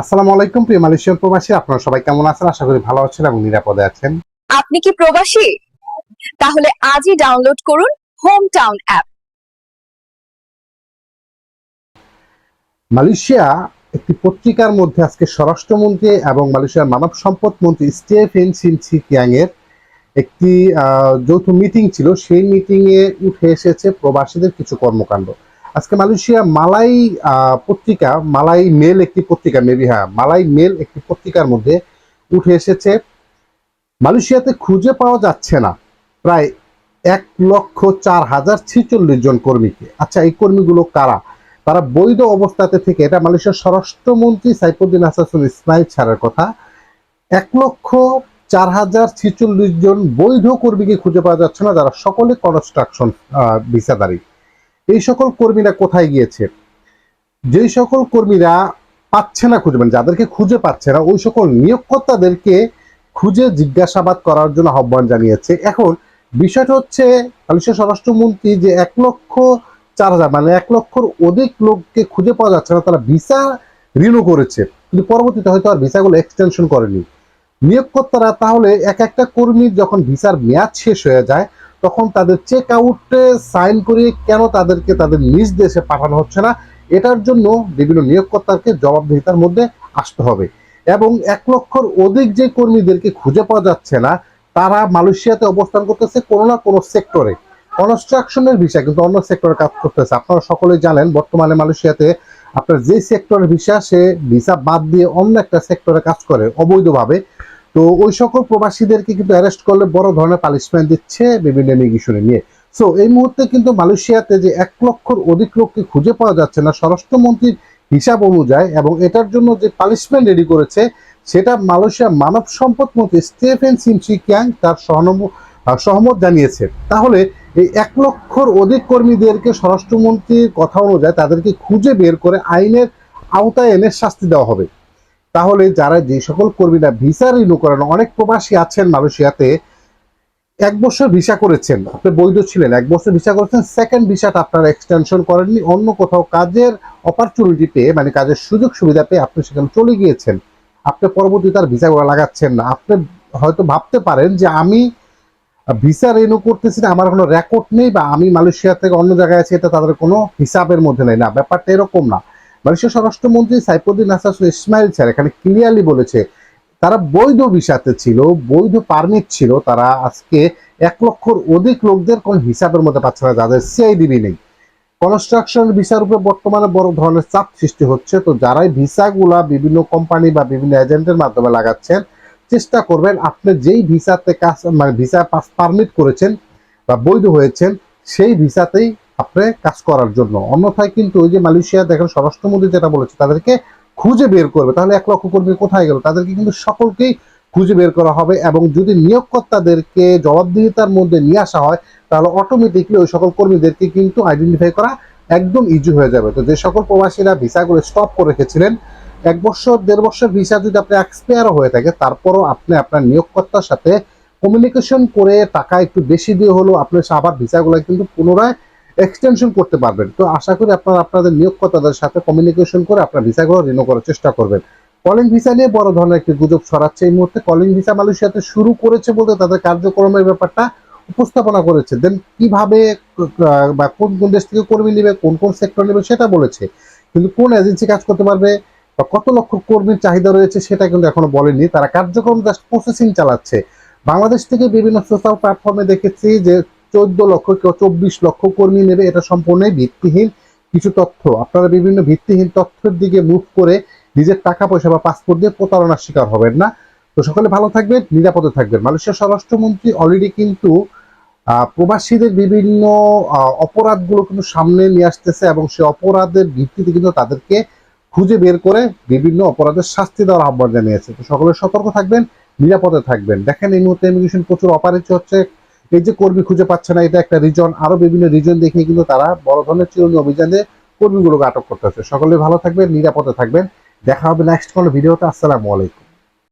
আসসালামু আলাইকুম প্রিয় মালয়েশিয়ান প্রবাসী। আপনারা সবাই কেমন আছেন? আশা করি ভালো আছেন এবং নিরাপদে আছেন। আপনি কি প্রবাসী? তাহলে আজই ডাউনলোড করুন হোম টাউন অ্যাপ মালয়েশিয়া একটি পত্রিকার মধ্যে আজকে স্বরাষ্ট্রমন্ত্রী এবং মালয়েশিয়ার মানব সম্পদ মন্ত্রী স্টিফেন সিনসি কিয়াং এর একটি আহ, যৌথ মিটিং ছিল। সেই মিটিং এ উঠে এসেছে প্রবাসীদের কিছু কর্মকাণ্ড। আজকে মালয়েশিয়া মালাই পত্রিকা, মালাই মেল একটি পত্রিকা, মেবি হ্যাঁ মালাই মেল একটি পত্রিকার মধ্যে উঠে এসেছে। মালয়েশিয়াতে খুঁজে পাওয়া যাচ্ছে না। প্রায় এক লক্ষ চার হাজার ছিচল্লিশ জন কর্মীকে। আচ্ছা এই কর্মীগুলো কারা? তারা বৈধ অবস্থাতে থেকে, এটা মালয়েশিয়ার স্বরাষ্ট্রমন্ত্রী সাইফুদ্দিন হাসান ইসমাইল ছাড়ের কথা, এক লক্ষ চার হাজার ছিচল্লিশ জন বৈধ কর্মীকে খুঁজে পাওয়া যাচ্ছে না, যারা সকলে কনস্ট্রাকশন ভিসাদারী। এই সকল কর্মীরা কোথায় গিয়েছে? যেই সকল কর্মীরা পাচ্ছে না খুঁজে মানে যাদেরকে খুঁজে পাচ্ছে না, ওই সকল নিয়োগকর্তাদেরকে খুঁজে জিজ্ঞাসাবাদ করার জন্য আহ্বান জানিয়েছে। এখন বিষয়টা হচ্ছে, মালয়েশিয়ার স্বরাষ্ট্রমন্ত্রী যে এক লক্ষ চার হাজার মানে এক লক্ষর অধিক লোককে খুঁজে পাওয়া যাচ্ছে না, তারা ভিসা রিনিউ করেছে। কিন্তু পরবর্তীতে হয়তো আর ভিসাগুলো এক্সটেনশন করেনি। নিয়োগকর্তারা তাহলে এক একটা কর্মীর যখন ভিসার মেয়াদ শেষ হয়ে যায় তখন তাদের চেক আউটে সাইন করে কেন তাদেরকে তাদের নিজ দেশে পাঠানো হচ্ছে না, এটার জন্য বিভিন্ন নিয়োগকর্তাকে জবাবদিহিতার মধ্যে আসতে হবে। এবং এক লক্ষর অধিক যে কর্মীদেরকে খুঁজে পাওয়া যাচ্ছে না, তারা মালয়েশিয়াতে অবস্থান করতেছে কোনো না কোনো সেক্টরে কনস্ট্রাকশনের বিষয়, কিন্তু অন্য সেক্টরে কাজ করতেছে। আপনারা সকলেই জানেন, বর্তমানে মালয়েশিয়াতে আপনার যে সেক্টরের ভিসা, সে ভিসা বাদ দিয়ে অন্য একটা সেক্টরে কাজ করে, অবৈধভাবে। তো ওই সকল প্রবাসীদেরকে কিন্তু অ্যারেস্ট করলে বড় ধরনের পানিশমেন্ট দিচ্ছে বিভিন্ন ইমিগ্রেশনে নিয়ে। সো এই মুহূর্তে কিন্তু মালয়েশিয়াতে যে এক লক্ষর অধিক লোককে খুঁজে পাওয়া যাচ্ছে না স্বরাষ্ট্রমন্ত্রীর হিসাব অনুযায়ী এবং এটার জন্য যে পানিশমেন্ট রেডি করেছে, সেটা মালয়েশিয়ার মানব সম্পদ মন্ত্রী স্টেফেন সিমসি ক্যাং তার সহমত জানিয়েছে। তাহলে এই এক লক্ষর অধিক কর্মীদেরকে স্বরাষ্ট্রমন্ত্রীর কথা অনুযায়ী তাদেরকে খুঁজে বের করে আইনের আওতায় এনে শাস্তি দেওয়া হবে। তাহলে যারা যে সকল কর্মীরা ভিসা রিনিউ করেন, অনেক প্রবাসী আছেন মালয়েশিয়াতে, এক বছর ভিসা করেছেন। আপনি বৈধ ছিলেন, এক বছর ভিসা করেছেন সেকেন্ড ভিসাটা আপনারা এক্সটেনশন করেননি, অন্য কোথাও কাজের অপরচুনিটি পেয়ে মানে কাজের সুযোগ সুবিধা পেয়ে আপনি সেখানে চলে গিয়েছেন। আপনি পরবর্তীতে আর ভিসাগুলো লাগাচ্ছেন না। আপনি হয়তো ভাবতে পারেন যে আমি ভিসা রিনিউ করতেছি না, আমার কোনো রেকর্ড নেই বা আমি মালয়েশিয়া থেকে অন্য জায়গায় আছি, এটা তাদের কোনো হিসাবের মধ্যে নেই। না, ব্যাপারটা এরকম না। মালয়েশিয়ার স্বরাষ্ট্রমন্ত্রী সাইফুদ্দিন হাসান ইসমাইল স্যার এখানে ক্লিয়ারলি বলেছে, তারা বৈধ ভিসাতে ছিল, বৈধ পারমিট ছিল, তারা আজকে এক লক্ষর অধিক লোকদের কোন হিসাবের মধ্যে পাচ্ছে না, যাদের সিআইডিবি নেই। কনস্ট্রাকশন ভিসার উপরে বর্তমানে বড় ধরনের চাপ সৃষ্টি হচ্ছে, তো যারাই ভিসাগুলা বিভিন্ন কোম্পানি বা বিভিন্ন এজেন্টের মাধ্যমে লাগাচ্ছেন, চেষ্টা করবেন আপনি যেই ভিসাতে কাজ মানে ভিসা পাস পারমিট করেছেন বা বৈধ হয়েছেন, সেই ভিসাতেই আপনি কাজ করার জন্য। অন্যথায় কিন্তু ওই যে মালয়েশিয়া দেখেন স্বরাষ্ট্রমন্ত্রী যেটা বলেছে, তাদেরকে খুঁজে বের করবে। তাহলে এক লক্ষ কর্মী কোথায় গেল? তাদেরকে কিন্তু সকলকেই খুঁজে বের করা হবে এবং যদি নিয়োগকর্তাদেরকে জবাবদিহিতার মধ্যে নিয়ে আসা হয়, তাহলে অটোমেটিকলি ওই সকল কর্মীদেরকে কিন্তু আইডেন্টিফাই করা একদম ইজি হয়ে যাবে। তো যে সকল প্রবাসীরা ভিসাগুলো স্টপ করে রেখেছিলেন, এক বছর, দেড় বছর ভিসা যদি আপনি এক্সপায়ারও হয়ে থাকে, তারপরও আপনি আপনার নিয়োগকর্তার সাথে কমিউনিকেশন করে টাকা একটু বেশি দিয়ে হলেও আপনি আবার ভিসাগুলো কিন্তু পুনরায় এক্সটেনশন করতে পারবেন। তো আশা করি আপনারা আপনাদের নিয়োগকর্তাদের সাথে কমিউনিকেশন করে আপনার ভিসাগুলো রিনিউ করার চেষ্টা করবেন। কলিং ভিসা নিয়ে বড় ধরনের একটি গুজব ছড়াচ্ছে এই মুহূর্তে। কলিং ভিসা মালয়েশিয়াতে শুরু করেছে বলতে তাদের কার্যক্রমের ব্যাপারটা উপস্থাপনা করেছে। দেন কীভাবে বা কোন কোন দেশ থেকে কর্মী নেবে, কোন কোন সেক্টর নেবে সেটা বলেছে। কিন্তু কোন এজেন্সি কাজ করতে পারবে, বা কত লক্ষ কর্মীর চাহিদা রয়েছে সেটা কিন্তু এখনও বলেনি। তারা কার্যক্রম জাস্ট প্রসেসিং চালাচ্ছে। বাংলাদেশ থেকে বিভিন্ন সোশ্যাল প্ল্যাটফর্মে দেখেছি যে চোদ্দ লক্ষ কেউ চব্বিশ লক্ষ কর্মী নেবে, এটা সম্পূর্ণই ভিত্তিহীন কিছু তথ্য। আপনারা বিভিন্ন ভিত্তিহীন তথ্যের দিকে মুভ করে নিজের টাকা, পয়সা বা পাসপোর্ট দিয়ে প্রতারণার শিকার হবেন না। তো সকলে ভালো থাকবেন, নিরাপদে থাকবেন। মালয়েশিয়ার স্বরাষ্ট্রমন্ত্রী অলরেডি কিন্তু প্রবাসীদের বিভিন্ন অপরাধগুলো কিন্তু সামনে নিয়ে আসতেছে এবং সে অপরাধের ভিত্তিতে কিন্তু তাদেরকে খুঁজে বের করে বিভিন্ন অপরাধের শাস্তি দেওয়ার আহ্বান জানিয়েছে। তো সকলে সতর্ক থাকবেন, নিরাপদে থাকবেন। দেখেন এই মুহূর্তে ইমিগ্রেশন প্রচুর অপারেচি হচ্ছে। এই যে কর্মী খুঁজে পাচ্ছে না, এটা একটা রিজন আরও বিভিন্ন রিজন দেখিয়ে কিন্তু তারা বড় ধরনের চিরুনি অভিযানে কর্মীগুলোকে আটক করতেছে। সকলে ভালো থাকবেন, নিরাপদে থাকবেন। দেখা হবে নেক্সট কোনো ভিডিওতে আসসালামু আলাইকুম।